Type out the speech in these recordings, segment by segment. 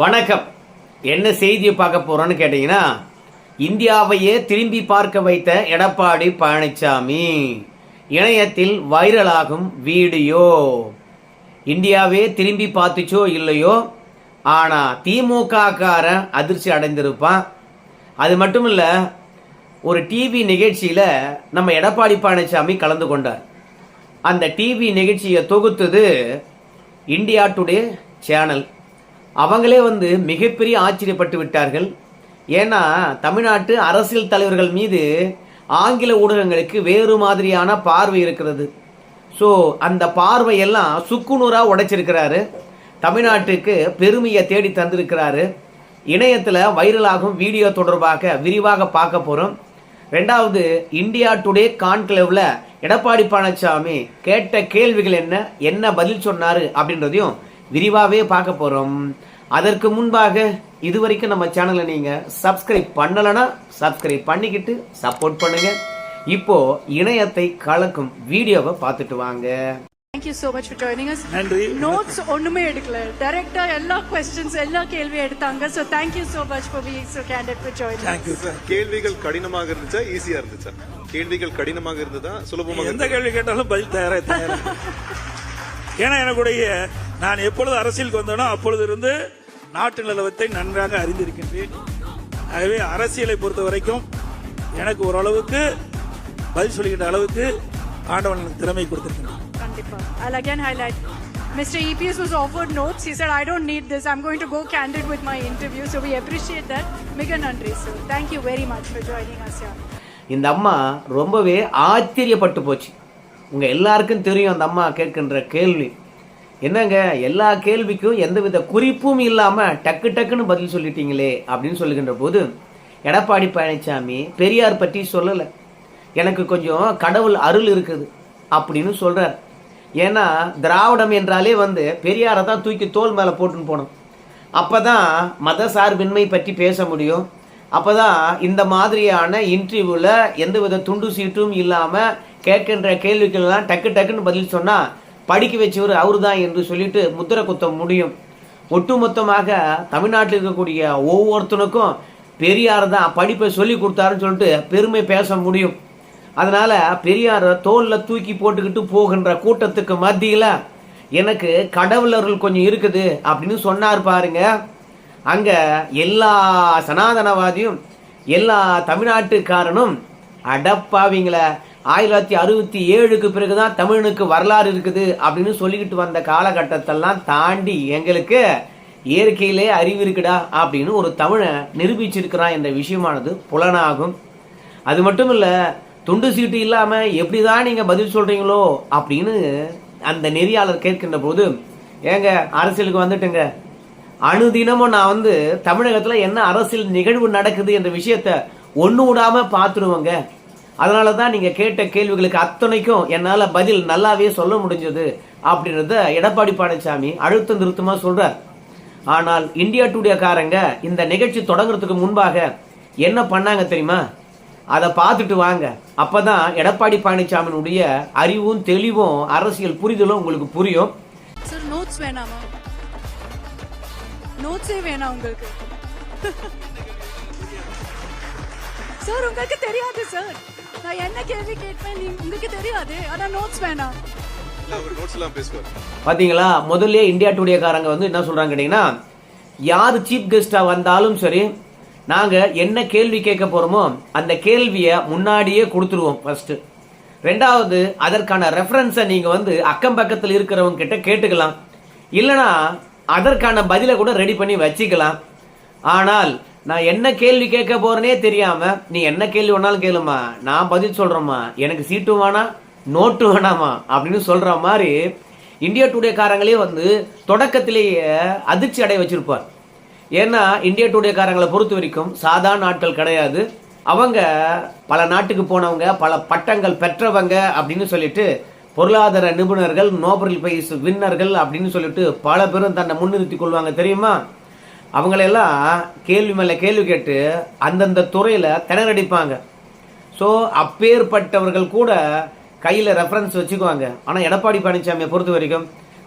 வணக்கம். என்ன செய்தியை பார்க்க போறோம்னு கேட்டீங்கன்னா இந்தியாவையே திரும்பி பார்க்க வைத்த எடப்பாடி பழனிசாமி இணையத்தில் வைரலாகும் வீடியோ. இந்தியாவே திரும்பி பார்த்துச்சோ இல்லையோ ஆனால் திமுக காரன் அதிர்ச்சி அடைந்திருப்பான். அது மட்டும் இல்லை ஒரு டிவி நிகழ்ச்சியில் நம்ம எடப்பாடி பழனிசாமி கலந்து கொண்டார். அந்த டிவி நிகழ்ச்சியை தொகுத்தது இந்தியா டுடே சேனல். அவங்களே வந்து மிகப்பெரிய ஆச்சரியப்பட்டு விட்டார்கள். ஏன்னா தமிழ்நாட்டு அரசியல் தலைவர்கள் மீது ஆங்கில ஊடகங்களுக்கு வேறு மாதிரியான பார்வை இருக்கிறது. ஸோ அந்த பார்வையெல்லாம் சுக்குநூறாக உடைச்சிருக்கிறாரு. தமிழ்நாட்டுக்கு பெருமையை தேடி தந்திருக்கிறாரு. இணையத்தில் வைரலாகும் வீடியோ தொடர்பாக விரிவாக பார்க்க போகிறோம் ரெண்டாவது இந்தியா டுடே கான்கிளவில் எடப்பாடி பழனிசாமி கேட்ட கேள்விகள் என்ன? என்ன பதில் சொன்னார்? அப்படின்றதையும் விரிவாகவே பார்க்க போகிறோம் அதற்கு முன்பாக இதுவரைக்கும் நம்ம சேனலை நீங்க சப்ஸ்கிரைப் பண்ணலைன்னா சப்ஸ்கிரைப் பண்ணிக்கிட்டு சப்போர்ட் பண்ணுங்க. இப்போ இணையத்தை கலக்கும் வீடியோவை பார்த்துட்டு வாங்க. Thank you so much for joining us. நன்றி. Notes ஒண்ணுமே எடுக்கல. டைரக்டா எல்லா questions எல்லா கேள்வி எடுத்தாங்க. So thank you so much for being so candid for joining us. Thank you sir கேள்விகள் கடினமாக இருந்துச்சா? ஈஸியா இருந்துச்சா? கேள்விகள் கடினமாக இருந்ததா? சுலபமாக எந்த கேள்வி கேட்டாலும் பதில் தயாரா தயாரா. ஏன்னா எனக்குடைய நான் எப்பொழுது அரசியலுக்கு வந்தேனோ அப்பொழுது இருந்து நாட்டு நிலவரத்தை நன்றாக அறிந்திருக்கின்றேன் ஆகவே அரசியலை பொறுத்த வரைக்கும் எனக்கு ஓரளவுக்கு பதில் சொல்லுகின்ற அளவுக்கு ஆண்டவன் எனக்கு திறமை கொடுத்திருக்கிறான் கண்டிப்பா I'll again highlight Mr. EPS was offered notes. He said, I don't need this. I'm going to go candid with my interview. So we appreciate that. Miga Nandri, sir. Thank you very much for joining us here. இந்த அம்மா ரொம்பவே ஆச்சரியப்பட்டு போச்சு உங்க எல்லாருக்கும் தெரியும் அந்த அம்மா கேட்கின்ற கேள்வி என்னங்க எல்லா கேள்விக்கும் எந்தவித குறிப்பும் இல்லாமல் டக்கு டக்குன்னு பதில் சொல்லிட்டீங்களே அப்படின்னு சொல்லுகின்ற போது எடப்பாடி பழனிசாமி பெரியார் பற்றி சொல்லலை. எனக்கு கொஞ்சம் கடவுள் அருள் இருக்குது அப்படின்னு சொல்கிறார் ஏன்னா திராவிடம் என்றாலே வந்து பெரியாரை தான் தூக்கி தோல் மேலே போட்டுன்னு போனோம் அப்பதான் மத சார்பின்மை பற்றி பேச முடியும். அப்போ தான் இந்த மாதிரியான இன்டர்வியூவில் எந்தவித துண்டு சீட்டும் இல்லாமல் கேட்கின்ற கேள்விக்கெல்லாம் டக்கு டக்குன்னு பதில் சொன்னால் படிக்க வச்சவர் அவரு தான் என்று சொல்லிட்டு முத்திரை குத்த முடியும். ஒட்டுமொத்தமாக தமிழ்நாட்டில் இருக்கக்கூடிய ஒவ்வொருத்தனுக்கும் பெரியார் தான் படிப்பை சொல்லி கொடுத்தாருன்னு சொல்லிட்டு பெருமை பேச முடியும். அதனால் பெரியாரை தோலில் தூக்கி போட்டுக்கிட்டு போகின்ற கூட்டத்துக்கு மத்தியில் எனக்கு கடவுளர்கள் கொஞ்சம் இருக்குது அப்படின்னு சொன்னார் பாருங்க. அங்கே எல்லா சனாதனவாதியும் எல்லா தமிழ்நாட்டுக்காரனும் அடப்பாவீங்களே ஆயிரத்தி தொள்ளாயிரத்தி அறுபத்தி ஏழுக்கு பிறகுதான் தமிழனுக்கு வரலாறு இருக்குது அப்படின்னு சொல்லிக்கிட்டு வந்த காலகட்டத்தெல்லாம் தாண்டி எங்களுக்கு இயற்கையிலே அறிவு இருக்குடா அப்படின்னு ஒரு தமிழை நிரூபிச்சிருக்கிறான் என்ற விஷயமானது புலனாகும். அது மட்டும் இல்லை துண்டு சீட்டு இல்லாமல் எப்படி தான் நீங்கள் பதில் சொல்கிறீங்களோ அப்படின்னு அந்த நெறியாளர் கேட்கின்ற போது ஏங்க அரசியலுக்கு வந்துட்டுங்க. அணுதினமும் நான் வந்து தமிழகத்தில் என்ன அரசியல் நிகழ்வு நடக்குது என்ற விஷயத்த ஒன்று விடாமல் பார்த்துருவோங்க அதனால தான் நீங்கள் கேட்ட கேள்விகளுக்கு அத்தனைக்கும் என்னால் பதில் நல்லாவே சொல்ல முடிஞ்சது அப்படின்றத எடப்பாடி பழனிசாமி அழுத்தம் திருத்தமாக சொல்கிறார் ஆனால் இந்தியா டுடே காரங்க இந்த நிகழ்ச்சி தொடங்குறதுக்கு முன்பாக என்ன பண்ணாங்க தெரியுமா? அதை பார்த்துட்டு வாங்க. அப்போ தான் எடப்பாடி பழனிசாமியினுடைய அறிவும் தெளிவும் அரசியல் புரிதலும் உங்களுக்கு புரியும். சார் நோட்ஸ் வேணாமா? நோட்ஸே வேணாம் உங்களுக்கு. சார் உங்களுக்கு தெரியாது சார். நான் என்ன கேள்வி கேட்பேன்? நீ உங்களுக்கு தெரியாது. ஆனா நோட்ஸ் வேணாம். பாத்தீங்களா? முதல்ல இந்தியா டுடே காரங்க வந்து என்ன சொல்றாங்க கேட்டீங்கன்னா யார் சீஃப் கெஸ்டா வந்தாலும் சரி நாங்க என்ன கேள்வி கேட்க போறோமோ அந்த கேள்வியை முன்னாடியே கொடுத்துருவோம் ஃபர்ஸ்ட் ரெண்டாவது அதற்கான ரெஃபரன்ஸை நீங்க வந்து அக்கம் பக்கத்தில் இருக்கிறவங்க கிட்ட கேட்டுக்கலாம். இல்லனா அதற்கான பதிலை கூட ரெடி பண்ணி வச்சுக்கலாம். ஆனால் நான் என்ன கேள்வி கேட்க போறேனே தெரியாம நீ என்ன கேள்வி வேணாலும் கேளுமா. நான் பதில் சொல்றேம்மா. எனக்கு சீட்டும் வேணாம் நோட்டும் வேணாமா அப்படின்னு சொல்ற மாதிரி இந்தியா டுடே காரங்களே வந்து தொடக்கத்திலேயே அதிர்ச்சி அடைய வச்சிருப்பார். ஏன்னா இந்தியா டுடே காரங்களை பொறுத்த வரைக்கும் சாதாரண ஆட்கள் கிடையாது. அவங்க பல நாட்டுக்கு போனவங்க பல பட்டங்கள் பெற்றவங்க அப்படின்னு சொல்லிட்டு பொருளாதார நிபுணர்கள் நோபல் பிரைஸ் வின்னர்கள் அப்படின்னு சொல்லிட்டு பல பேரும் தன்னை முன்னிறுத்தி கொள்வாங்க தெரியுமா? அவங்களெல்லாம் கேள்வி மேலே கேள்வி கேட்டு அந்தந்த துறையில் திணறடிப்பாங்க ஸோ அப்பேற்பட்டவர்கள் கூட கையில் ரெஃபரன்ஸ் வச்சுக்குவாங்க. ஆனால் எடப்பாடி பழனிசாமியை பொறுத்த வரைக்கும்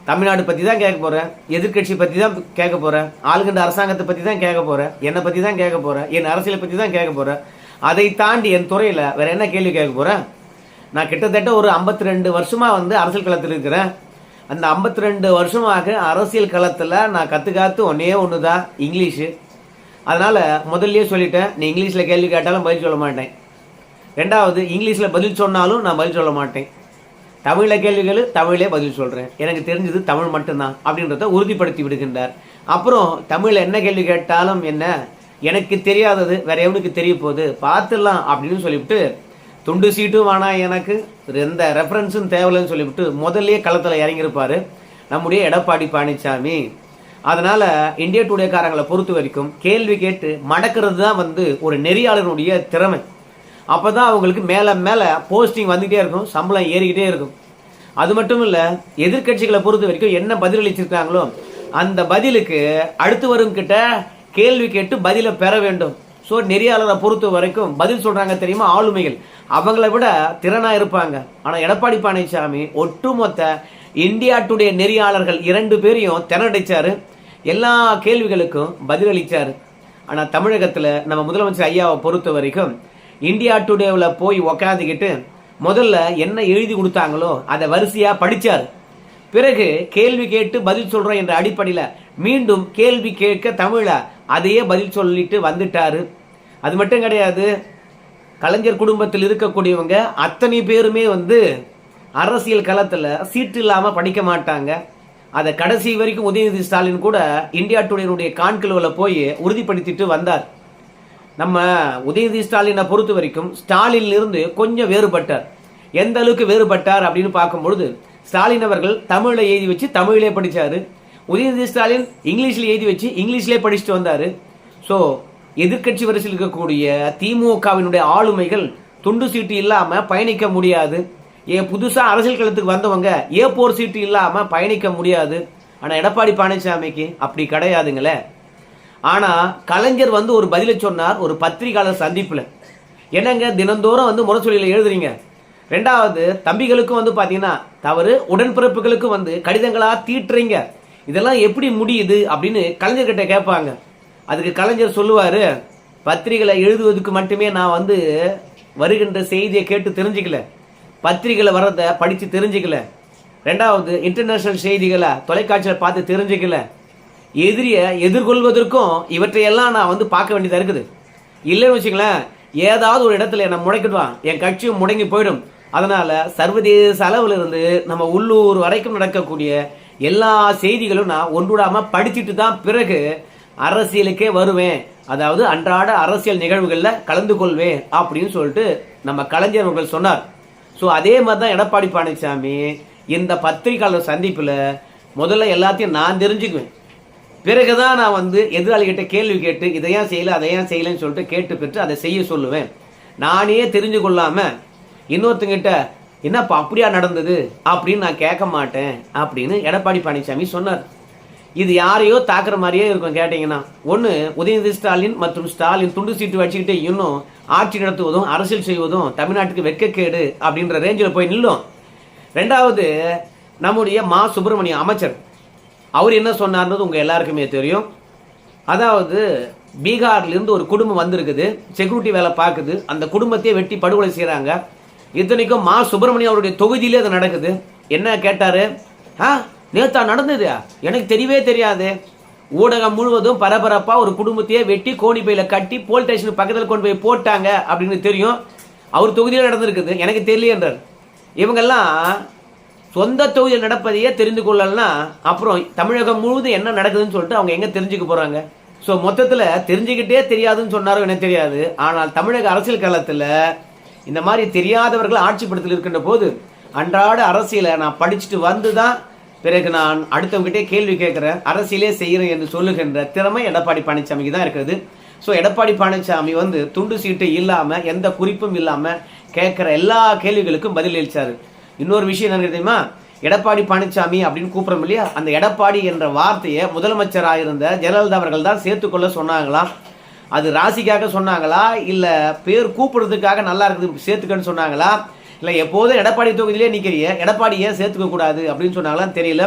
தமிழ்நாடு பற்றி தான் கேட்க போகிறேன் எதிர்க்கட்சி பற்றி தான் கேட்க போகிறேன் ஆளுகின்ற அரசாங்கத்தை பற்றி தான் கேட்க போகிறேன் என்னை பற்றி தான் கேட்க போகிறேன் என் அரசியலை பற்றி தான் கேட்க போகிறேன் அதை தாண்டி என் துறையில் வேறு என்ன கேள்வி கேட்க போகிறேன் நான் கிட்டத்தட்ட ஒரு 52 ரெண்டு வருஷமாக வந்து அரசியல் களத்தில் இருக்கிறேன். அந்த 52 ரெண்டு வருஷமாக அரசியல் களத்தில் நான் கற்றுக்காத்து ஒன்றே ஒன்று தான் இங்கிலீஷு. அதனால் முதல்லையே சொல்லிட்டேன் நீ இங்கிலீஷில் கேள்வி கேட்டாலும் பதில் சொல்ல மாட்டேன். ரெண்டாவது இங்கிலீஷில் பதில் சொன்னாலும் நான் பதில் சொல்ல மாட்டேன். தமிழில் கேள்விகள் தமிழே பதில் சொல்கிறேன் எனக்கு தெரிஞ்சது தமிழ் மட்டும்தான் அப்படின்றத உறுதிப்படுத்தி விடுகின்றார். அப்புறம் தமிழில் என்ன கேள்வி கேட்டாலும் என்ன எனக்கு தெரியாதது வேற எவனுக்கு தெரிய போகுது பார்த்துடலாம் அப்படின்னு சொல்லிவிட்டு துண்டு சீட்டும் வேணாம் எனக்கு. எந்த ரெஃபரன்ஸும் தேவையில்லைன்னு சொல்லிவிட்டு முதல்லயே களத்தில் இறங்கியிருப்பார். நம்முடைய எடப்பாடி பழனிசாமி அதனால் இந்தியா டுடேக்காரங்களை பொறுத்த வரைக்கும் கேள்வி கேட்டு மடக்கிறது தான் வந்து ஒரு நெறியாளருடைய திறமை. அப்போ தான் அவங்களுக்கு மேலே மேலே போஸ்டிங் வந்துகிட்டே இருக்கும் சம்பளம் ஏறிக்கிட்டே இருக்கும். அது மட்டும் இல்லை எதிர்க்கட்சிகளை பொறுத்த வரைக்கும் என்ன பதிலளிச்சிருக்காங்களோ அந்த பதிலுக்கு அடுத்து வரும் கிட்ட கேள்வி கேட்டு பதிலை பெற வேண்டும். ஸோ நெறியாளரை பொறுத்த வரைக்கும் பதில் சொல்கிறாங்க தெரியுமா? ஆளுமைகள். அவங்கள விட திறனாக இருப்பாங்க. ஆனால் எடப்பாடி பழனிசாமி ஒட்டுமொத்த இந்தியா டுடே நெறியாளர்கள் இரண்டு பேரையும் திறனடைச்சார் எல்லா கேள்விகளுக்கும் பதிலளித்தார் ஆனால் தமிழகத்தில் நம்ம முதலமைச்சர் ஐயாவை பொறுத்த வரைக்கும் இந்தியா டுடேவில் போய் உக்காந்துக்கிட்டு முதல்ல என்ன எழுதி கொடுத்தாங்களோ அதை வரிசையாக படித்தார் பிறகு கேள்வி கேட்டு பதில் சொல்கிறோம் என்ற அடிப்படையில் மீண்டும் கேள்வி கேட்க தமிழை அதையே பதில் சொல்லிட்டு வந்துட்டார். அது மட்டும் கிடையாது கலைஞர் குடும்பத்தில் இருக்கக்கூடியவங்க அத்தனை பேருமே வந்து அரசியல் களத்தில் சீட்டு இல்லாமல் படிக்க மாட்டாங்க. அதை கடைசி வரைக்கும் உதயநிதி ஸ்டாலின் கூட இந்தியா டுடேனுடைய கான்கிழுவில் போய் உறுதிப்படுத்திட்டு வந்தார். நம்ம உதயநிதி ஸ்டாலினை பொறுத்த வரைக்கும் ஸ்டாலின் இருந்து கொஞ்சம் வேறுபட்டார். எந்த அளவுக்கு வேறுபட்டார் அப்படின்னு பார்க்கும்பொழுது ஸ்டாலின் அவர்கள் தமிழை எழுதி வச்சு தமிழிலே படித்தார் உதயநிதி ஸ்டாலின் இங்கிலீஷில் எழுதி வச்சு இங்கிலீஷ்லேயே படிச்சுட்டு வந்தார். ஸோ எதிர்க்கட்சி வரிசையில் இருக்கக்கூடிய திமுகவினுடைய ஆளுமைகள் துண்டு சீட்டு இல்லாமல் பயணிக்க முடியாது. ஏன் புதுசாக அரசியல் களத்துக்கு வந்தவங்க ஏ போர் சீட்டு இல்லாமல் பயணிக்க முடியாது. ஆனால் எடப்பாடி பழனிசாமிக்கு அப்படி கிடையாதுங்களே. ஆனால் கலைஞர் வந்து ஒரு பதிலை சொன்னார் ஒரு பத்திரிகையாளர் சந்திப்பில். என்னங்க தினந்தோறும் வந்து முரசொலியில் எழுதுறீங்க? ரெண்டாவது தம்பிகளுக்கும் வந்து பார்த்தீங்கன்னா தவறு உடன்பிறப்புகளுக்கும் வந்து கடிதங்களாக தீட்டுறீங்க. இதெல்லாம் எப்படி முடியுது அப்படின்னு கலைஞர்கிட்ட கேட்பாங்க. அதுக்கு கலைஞர் சொல்லுவார் பத்திரிகைகளை எழுதுவதற்கு மட்டுமே நான் வந்து வருகின்ற செய்தியை கேட்டு தெரிஞ்சுக்கல. பத்திரிகைகளை வர்றதை படித்து தெரிஞ்சுக்கல. ரெண்டாவது இன்டர்நேஷ்னல் செய்திகளை தொலைக்காட்சியில் பார்த்து தெரிஞ்சுக்கல. எதிரியை எதிர்கொள்வதற்கும் இவற்றையெல்லாம் நான் வந்து பார்க்க வேண்டியதாக இருக்குது. இல்லைன்னு வச்சுங்களேன் ஏதாவது ஒரு இடத்துல என்னை முடக்கிடுவான். என் கட்சியும் முடங்கி போயிடும். அதனால் சர்வதேச அளவில் இருந்து நம்ம உள்ளூர் வரைக்கும் நடக்கக்கூடிய எல்லா செய்திகளும் நான் ஒன்றுடாமல் படிச்சுட்டு தான் பிறகு அரசியலுக்கே வருவேன். அதாவது அன்றாட அரசியல் நிகழ்வுகளில் கலந்து கொள்வேன் அப்படின்னு சொல்லிட்டு நம்ம கலைஞர் அவர்கள் சொன்னார். ஸோ அதே மாதிரி தான் எடப்பாடி பழனிசாமி இந்த பத்திரிகையாளர் சந்திப்பில் முதல்ல எல்லாத்தையும் நான் தெரிஞ்சுக்குவேன். பிறகுதான் நான் வந்து எதிராளிகிட்ட கேள்வி கேட்டு இதையான் செய்யலை அதையான் அதை ஏன் சொல்லிட்டு கேட்டு பெற்று அதை செய்ய சொல்லுவேன். நானே தெரிஞ்சு கொள்ளாமல் இன்னொருத்தங்கிட்ட என்னப்பா அப்படியா நடந்தது? அப்படின்னு நான் கேட்க மாட்டேன் அப்படின்னு எடப்பாடி பழனிசாமி சொன்னார். இது யாரையோ தாக்குற மாதிரியே இருக்கும் கேட்டிங்கன்னா. ஒன்று உதயநிதி ஸ்டாலின் மற்றும் ஸ்டாலின் துண்டு சீட்டு வச்சுக்கிட்டு இன்னும் ஆட்சி நடத்துவதும் அரசியல் செய்வதும் தமிழ்நாட்டுக்கு வெட்கக்கேடு அப்படின்ற ரேஞ்சில் போய் நில்லும். ரெண்டாவது நம்முடைய மா. சுப்பிரமணியம் அமைச்சர். அவர் என்ன சொன்னார்ன்றது உங்கள் எல்லாருக்குமே தெரியும். அதாவது பீகார்லேருந்து ஒரு குடும்பம் வந்திருக்குது. செக்யூரிட்டி வேலை பார்க்குது. அந்த குடும்பத்தையே வெட்டி படுகொலை செய்கிறாங்க இத்தனைக்கும் மா சுப்பிரமணியம் அவருடைய தொகுதியிலே அது நடக்குது. என்ன கேட்டாரு? ஆ நேத்தா நடந்தது. எனக்கு தெரியவே தெரியாது. ஊடகம் முழுவதும் பரபரப்பாக ஒரு குடும்பத்தையே வெட்டி கோணி கட்டி போலீஸ் ஸ்டேஷன் பக்கத்தில் கொண்டு போய் போட்டாங்க அப்படின்னு தெரியும். அவர் தொகுதியில் நடந்திருக்குது. எனக்கு தெரியலையன்றார் இவங்கெல்லாம் சொந்த தொகுதியில் நடப்பதையே தெரிந்து கொள்ளலன்னா அப்புறம் தமிழகம் முழுவதும் என்ன நடக்குதுன்னு சொல்லிட்டு அவங்க எங்கே தெரிஞ்சுக்க போகிறாங்க ஸோ மொத்தத்தில் தெரிஞ்சுக்கிட்டே தெரியாதுன்னு சொன்னாரோ எனக்கு தெரியாது. ஆனால் தமிழக அரசியல் காலத்தில் இந்த மாதிரி தெரியாதவர்கள் ஆட்சிப்படுத்தல் இருக்கின்ற போது அன்றாட அரசியலை நான் படிச்சுட்டு வந்து தான் பிறகு நான் அடுத்தவங்ககிட்டே கேள்வி கேட்குறேன். அரசியலே செய்கிறேன் என்று சொல்லுகின்ற திறமை எடப்பாடி பழனிசாமிக்கு தான் இருக்கிறது. ஸோ எடப்பாடி பழனிசாமி வந்து துண்டு சீட்டு இல்லாமல் எந்த குறிப்பும் இல்லாமல் கேட்குற எல்லா கேள்விகளுக்கும் பதில் இன்னொரு விஷயம் என்ன தெரியுமா எடப்பாடி பழனிசாமி அப்படின்னு கூப்பிட்றோம் இல்லையா? அந்த எடப்பாடி என்ற வார்த்தையை முதலமைச்சராக இருந்த ஜெயலலிதா அவர்கள் தான் சேர்த்துக்கொள்ள சொன்னாங்களாம். அது ராசிக்காக சொன்னாங்களா? இல்லை பேர் கூப்பிடுறதுக்காக நல்லா இருக்குது சேர்த்துக்கன்னு சொன்னாங்களா? இல்லை எப்போதும் எடப்பாடி தொகுதியிலே நிக்கிறிய எடப்பாடி ஏன் சேர்த்துக்க கூடாது அப்படின்னு சொன்னாங்களான்னு தெரியல.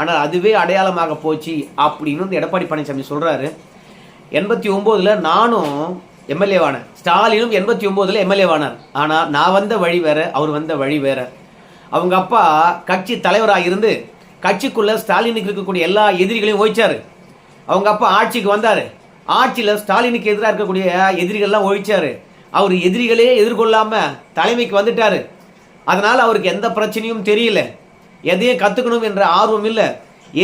ஆனால் அதுவே அடையாளமாக போச்சு அப்படின்னு எடப்பாடி பழனிசாமி சொல்கிறாரு எண்பத்தி ஒம்போதில் நானும் எம்எல்ஏவானேன். ஸ்டாலினும் எண்பத்தி ஒம்போதுல எம்எல்ஏவானார். ஆனால் நான் வந்த வழி வேற அவர் வந்த வழி வேற. அவங்க அப்பா கட்சி தலைவராக இருந்து கட்சிக்குள்ளே ஸ்டாலினுக்கு இருக்கக்கூடிய எல்லா எதிரிகளையும் ஓய்ச்சார். அவங்க அப்பா ஆட்சிக்கு வந்தார். ஆட்சியில் ஸ்டாலினுக்கு எதிராக இருக்கக்கூடிய எதிரிகள்லாம் ஒழிச்சார். அவர் எதிரிகளே எதிர்கொள்ளாமல் தலைமைக்கு வந்துட்டார். அதனால் அவருக்கு எந்த பிரச்சனையும் தெரியல. எதையும் கற்றுக்கணும் என்ற ஆர்வம் இல்லை.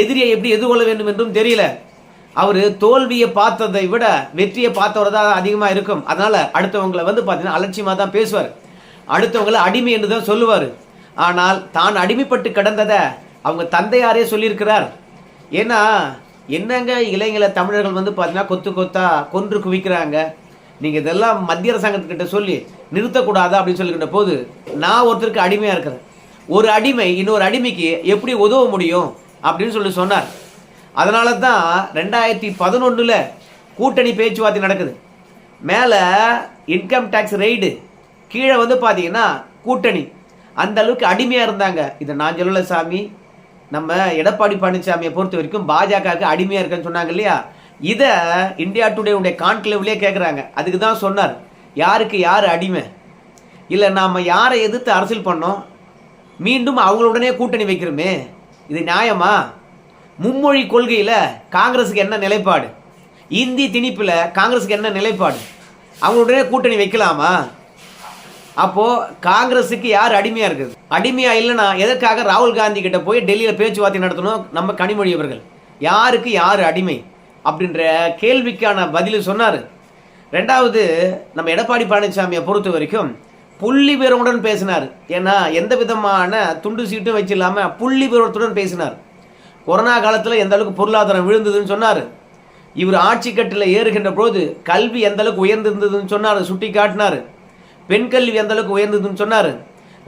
எதிரியை எப்படி எதிர்கொள்ள வேண்டும் என்றும் தெரியல. அவர் தோல்வியை பார்த்ததை விட வெற்றியை பார்த்தவர் தான் அதிகமாக இருக்கும். அதனால் அடுத்தவங்களை வந்து பார்த்தீங்கன்னா அலட்சியமாக தான் பேசுவார். அடுத்தவங்களை அடிமை என்று தான் சொல்லுவார். ஆனால் தான் அடிமைப்பட்டு கிடந்ததை அவங்க தந்தையாரே சொல்லியிருக்கிறார். ஏன்னா என்னங்க இளைஞர்களை தமிழர்கள் வந்து பார்த்தீங்கன்னா கொத்து கொத்தா கொன்று குவிக்கிறாங்க? நீங்கள் இதெல்லாம் மத்திய அரசாங்கத்துக்கிட்ட சொல்லி நிறுத்தக்கூடாதா அப்படின்னு சொல்லிக்கிட்ட போது நான் ஒருத்தருக்கு அடிமையாக இருக்கிறேன். ஒரு அடிமை இன்னொரு அடிமைக்கு எப்படி உதவ முடியும் அப்படின்னு சொல்லி சொன்னார். அதனால தான் ரெண்டாயிரத்தி பதினொன்றில் கூட்டணி பேச்சுவார்த்தை நடக்குது. மேலே இன்கம் டேக்ஸ் ரெய்டு கீழே வந்து பார்த்தீங்கன்னா கூட்டணி. அந்த அளவுக்கு அடிமையாக இருந்தாங்க. இதை நான் சொல்லலை சாமி. நம்ம எடப்பாடி பழனிசாமியை பொறுத்த வரைக்கும் பாஜகவுக்கு அடிமையாக இருக்குன்னு சொன்னாங்க இல்லையா? இதை இந்தியா டுடே உடைய கான்க்ளேவ்லேயே கேட்குறாங்க அதுக்கு தான் சொன்னார். யாருக்கு யார் அடிமை? இல்லை நாம் யாரை எதிர்த்து அரசியல் பண்ணோம்? மீண்டும் அவங்களுடனே கூட்டணி வைக்கிறோமே. இது நியாயமா? மும்மொழி கொள்கையில் காங்கிரஸுக்கு என்ன நிலைப்பாடு? இந்தி திணிப்பில் காங்கிரஸுக்கு என்ன நிலைப்பாடு? அவங்களுடனே கூட்டணி வைக்கலாமா? அப்போ காங்கிரஸுக்கு யார் அடிமையா இருக்குது? அடிமையா இல்லைன்னா எதற்காக ராகுல் காந்தி கிட்ட போய் டெல்லியில் பேச்சுவார்த்தை நடத்தணும்? நம்ம கனிமொழி அவர்கள். யாருக்கு யார் அடிமை? அப்படின்ற கேள்விக்கான பதில் சொன்னார். ரெண்டாவது நம்ம எடப்பாடி பழனிசாமியை பொறுத்த வரைக்கும் புள்ளி விவரமுடன் பேசினார். ஏன்னா எந்த விதமான துண்டு சீட்டும் வச்சு இல்லாமல் புள்ளி விவரத்துடன் பேசினார். கொரோனா காலத்தில் எந்த அளவுக்கு பொருளாதாரம் விழுந்ததுன்னு சொன்னார். இவர் ஆட்சி கட்டில் ஏறுகின்ற போது கல்வி எந்த அளவுக்கு உயர்ந்திருந்ததுன்னு சொன்னார் சுட்டி காட்டினார் பெண் கல்வி எந்த அளவுக்கு உயர்ந்ததுன்னு சொன்னார்.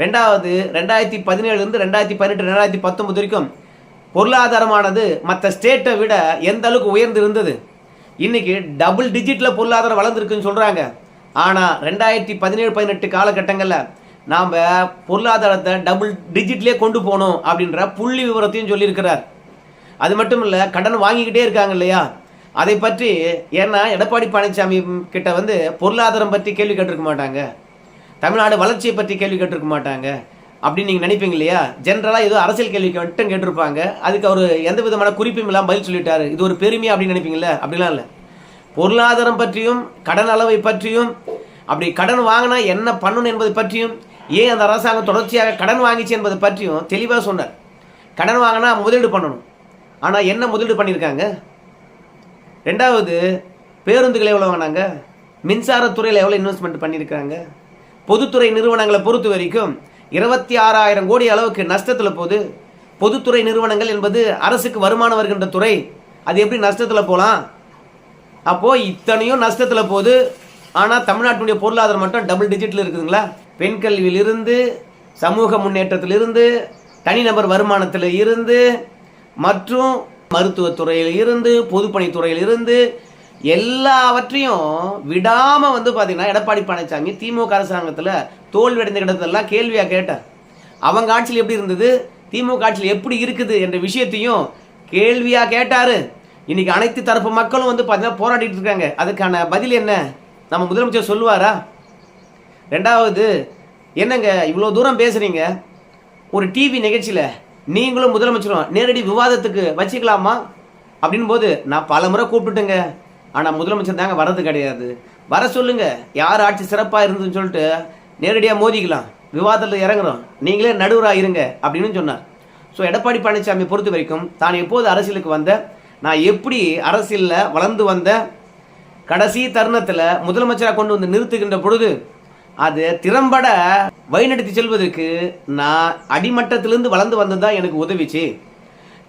ரெண்டாவது ரெண்டாயிரத்தி பதினேழுலேருந்து ரெண்டாயிரத்தி பதினெட்டு ரெண்டாயிரத்தி பத்தொன்பது வரைக்கும் பொருளாதாரமானது மற்ற ஸ்டேட்டை விட எந்த அளவுக்கு உயர்ந்து இருந்தது இன்றைக்கி டபுள் டிஜிட்டில் பொருளாதாரம் வளர்ந்துருக்குன்னு சொல்கிறாங்க ஆனால் ரெண்டாயிரத்தி பதினேழு பதினெட்டு காலகட்டங்களில் நாம் பொருளாதாரத்தை டபுள் டிஜிட்லேயே கொண்டு போகணும் அப்படின்ற புள்ளி விவரத்தையும் சொல்லியிருக்கிறார். அது மட்டும் இல்லை கடன் வாங்கிக்கிட்டே இருக்காங்க இல்லையா? அதை பற்றி ஏன்னா எடப்பாடி பழனிசாமி கிட்ட வந்து பொருளாதாரம் பற்றி கேள்வி கேட்டிருக்க மாட்டாங்க. தமிழ்நாடு வளர்ச்சியை பற்றி கேள்வி கேட்டிருக்க மாட்டாங்க. அப்படின்னு நீங்கள் நினைப்பீங்க இல்லையா? ஜென்ரலாக ஏதோ அரசியல் கேள்விக்கு மட்டும் கேட்டிருப்பாங்க. அதுக்கு அவர் எந்த விதமான குறிப்பும் இல்லாமல் பதில் சொல்லிட்டாரு. இது ஒரு பெருமை அப்படின்னு நினைப்பீங்களே அப்படிலாம் இல்லை. பொருளாதாரம் பற்றியும் கடன் அளவை பற்றியும் அப்படி கடன் வாங்கினா என்ன பண்ணணும் என்பது பற்றியும் ஏன் அந்த அரசாங்கம் தொடர்ச்சியாக கடன் வாங்கிச்சு என்பதை பற்றியும் தெளிவாக சொன்னார். கடன் வாங்கினா முதலீடு பண்ணணும். ஆனால் என்ன முதலீடு பண்ணியிருக்காங்க? ரெண்டாவது பேருந்துகள் எவ்வளோ வாங்கினாங்க? மின்சாரத்துறையில் எவ்வளோ இன்வெஸ்ட்மெண்ட் பண்ணியிருக்காங்க? பொதுத்துறை நிறுவனங்களை பொறுத்த வரைக்கும் இருபத்தி ஆறாயிரம் கோடி அளவுக்கு நஷ்டத்தில் போகுது. பொதுத்துறை நிறுவனங்கள் என்பது அரசுக்கு வருமானம் வருகின்ற துறை. அது எப்படி நஷ்டத்தில் போகலாம் அப்போது இத்தனையும் நஷ்டத்தில் போகுது. ஆனால் தமிழ்நாட்டினுடைய பொருளாதாரம் மட்டும் டபுள் டிஜிட்டில் இருக்குதுங்களா? பெண் கல்வியிலிருந்து சமூக முன்னேற்றத்திலிருந்து தனிநபர் வருமானத்தில் இருந்து மற்றும் மருத்துவத்துறையில் இருந்து பொதுப்பணித்துறையில் இருந்து எல்லாவற்றையும் விடாமல் வந்து பார்த்தீங்கன்னா எடப்பாடி பழனிசாமி திமுக அரசாங்கத்தில் தோல்வியடைந்த இடத்தெல்லாம் கேள்வியாக கேட்டார். அவங்க ஆட்சியில் எப்படி இருந்தது? திமுக ஆட்சியில் எப்படி இருக்குது என்ற விஷயத்தையும் கேள்வியாக கேட்டார். இன்றைக்கி அனைத்து தரப்பு மக்களும் வந்து பார்த்தீங்கன்னா போராடிட்டு இருக்காங்க. அதுக்கான பதில் என்ன? நம்ம முதலமைச்சர் சொல்லுவாரா? ரெண்டாவது என்னங்க இவ்வளோ தூரம் பேசுகிறீங்க ஒரு டிவி நிகழ்ச்சியில் நீங்களும் முதலமைச்சரும் நேரடி விவாதத்துக்கு வச்சுக்கலாமா? அப்படின் போது நான் பல முறை கூப்பிட்டுட்டேங்க. ஆனால் முதலமைச்சர் தாங்க வர்றது கிடையாது. வர சொல்லுங்க. யார் ஆட்சி சிறப்பாக இருந்ததுன்னு சொல்லிட்டு நேரடியாக மோதிக்கலாம். விவாதத்தில் இறங்குறோம். நீங்களே நடுவராக இருங்க அப்படின்னு சொன்னார். ஸோ எடப்பாடி பழனிசாமி பொறுத்த வரைக்கும் தான் எப்போது அரசியலுக்கு வந்த நான் எப்படி அரசியலில் வளர்ந்து வந்த கடைசி தருணத்தில் முதலமைச்சராக கொண்டு வந்து நிறுத்துகின்ற பொழுது அது திறம்பட வழிநடத்தி செல்வதற்கு நான் அடிமட்டத்திலிருந்து வளர்ந்து வந்தது தான் எனக்கு உதவிச்சு.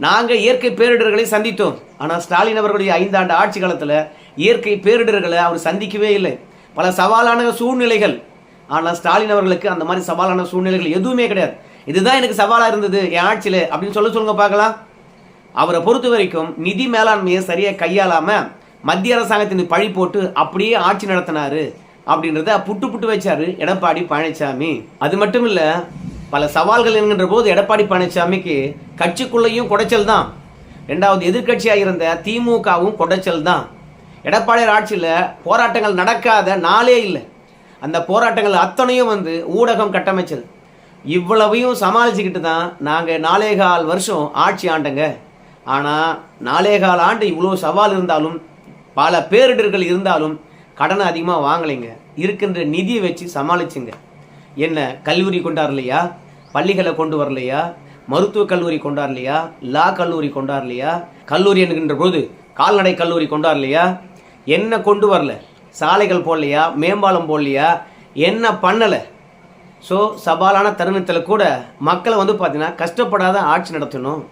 நாங்கள் இயற்கை பேரிடர்களை சந்தித்தோம். ஆனால் ஸ்டாலின் அவர்களுடைய ஐந்தாண்டு ஆட்சி காலத்தில் இயற்கை பேரிடர்களை அவர் சந்திக்கவே இல்லை. பல சவாலான சூழ்நிலைகள். ஆனால் ஸ்டாலின் அவர்களுக்கு அந்த மாதிரி சவாலான சூழ்நிலைகள் எதுவுமே கிடையாது. இதுதான் எனக்கு சவாலாக இருந்தது என் ஆட்சியில் அப்படின்னு சொல்ல சொல்லுங்க பார்க்கலாம். அவரை பொறுத்த வரைக்கும் நிதி மேலாண்மையை சரியாக கையாளாமல் மத்திய அரசாங்கத்தின் பழி போட்டு அப்படியே ஆட்சி நடத்தினாரு அப்படின்றத புட்டு புட்டு வச்சாரு எடப்பாடி பழனிசாமி. அது மட்டும் இல்லை பல சவால்கள் என்கின்ற போது எடப்பாடி பழனிசாமிக்கு கட்சிக்குள்ளேயும் குடைச்சல் தான். ரெண்டாவது எதிர்க்கட்சியாக இருந்த திமுகவும் குடைச்சல் தான். எடப்பாடியார் ஆட்சியில் போராட்டங்கள் நடக்காத நாளே இல்லை. அந்த போராட்டங்கள் அத்தனையும் வந்து ஊடகம் கட்டமைச்சது. இவ்வளவையும் சமாளிச்சுக்கிட்டு தான் நாங்கள் நாலேகால் வருஷம் ஆட்சி ஆண்டங்க. ஆனால் நாலேகால் ஆண்டு இவ்வளோ சவால் இருந்தாலும் பல பேரிடர்கள் இருந்தாலும் கடனை அதிகமாக வாங்கலைங்க. இருக்கின்ற நிதியை வச்சு சமாளிச்சுங்க. என்ன கல்லூரி கொண்டாடலையா பள்ளிகளை கொண்டு வரலையா? மருத்துவக் கல்லூரி கொண்டாடலையா லா கல்லூரி கொண்டாடலையா கல்லூரி என்கின்ற போது கால்நடை கல்லூரி கொண்டாடலையா என்ன கொண்டு வரல? சாலைகள் போடலையா? மேம்பாலம் போடலையா? என்ன பண்ணலை? ஸோ சவாலான தருணத்தில் கூட மக்களை வந்து பார்த்தீங்கன்னா கஷ்டப்படாத ஆட்சி நடத்தணும்.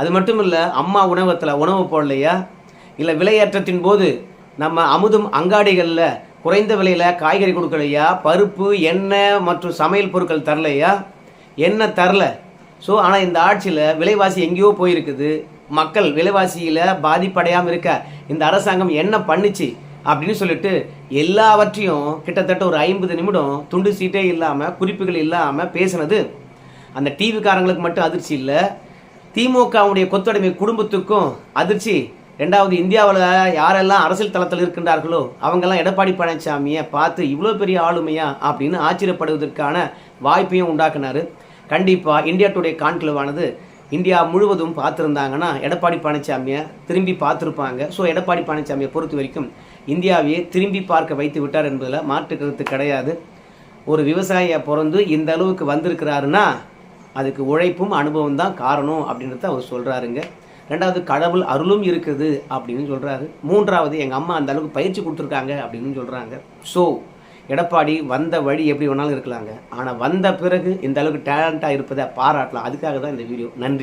அது மட்டும் இல்லை அம்மா உணவகத்தில் உணவு போடலையா? இல்லை விலையேற்றத்தின் போது நம்ம அமுதும் அங்காடிகளில் குறைந்த விலையில் காய்கறி கொடுக்கலையா? பருப்பு எண்ணெய் மற்றும் சமையல் பொருட்கள் தரலையா? என்ன தரல? ஸோ ஆனால் இந்த ஆட்சியில் விலைவாசி எங்கேயோ போயிருக்குது. மக்கள் விலைவாசியில் பாதிப்படையாமல் இருக்க இந்த அரசாங்கம் என்ன பண்ணுச்சு அப்படின்னு சொல்லிட்டு எல்லாவற்றையும் கிட்டத்தட்ட ஒரு ஐம்பது நிமிடம் துண்டு சீட்டே இல்லாமல் குறிப்புகள் இல்லாமல் பேசுனது. அந்த டிவிக்காரங்களுக்கு மட்டும் அதிர்ச்சி இல்லை. திமுகவுடைய கொத்தடைமை குடும்பத்துக்கும் அதிர்ச்சி. ரெண்டாவது இந்தியாவில் யாரெல்லாம் அரசியல் தளத்தில் இருக்கின்றார்களோ அவங்கெல்லாம் எடப்பாடி பழனிசாமியை பார்த்து இவ்வளோ பெரிய ஆளுமையா அப்படின்னு ஆச்சரியப்படுவதற்கான வாய்ப்பையும் உண்டாக்குனாரு. கண்டிப்பாக இந்தியா டுடே கான்க்ளேவானது இந்தியா முழுவதும் பார்த்துருந்தாங்கன்னா எடப்பாடி பழனிசாமியை திரும்பி பார்த்துருப்பாங்க. ஸோ எடப்பாடி பழனிசாமியை பொறுத்த வரைக்கும் இந்தியாவையே திரும்பி பார்க்க வைத்து விட்டார் என்பதில் மாற்று கருத்து கிடையாது. ஒரு விவசாயியை பிறந்து இந்த அளவுக்கு வந்திருக்கிறாருன்னா அதுக்கு உழைப்பும் அனுபவம் தான் காரணம் அப்படின்றத அவர் சொல்கிறாருங்க ரெண்டாவது கடவுள் அருளும் இருக்குது அப்படின்னு சொல்கிறாரு மூன்றாவது எங்கள் அம்மா அந்த அளவுக்கு பயிற்சி கொடுத்துருக்காங்க அப்படின்னு சொல்கிறாங்க ஸோ எடப்பாடி வந்த வழி எப்படி வேணாலும் இருக்கலாங்க. ஆனால் வந்த பிறகு இந்த அளவுக்கு டேலண்ட்டாக இருப்பதை பாராட்டலாம். அதுக்காக தான் இந்த வீடியோ நன்றி.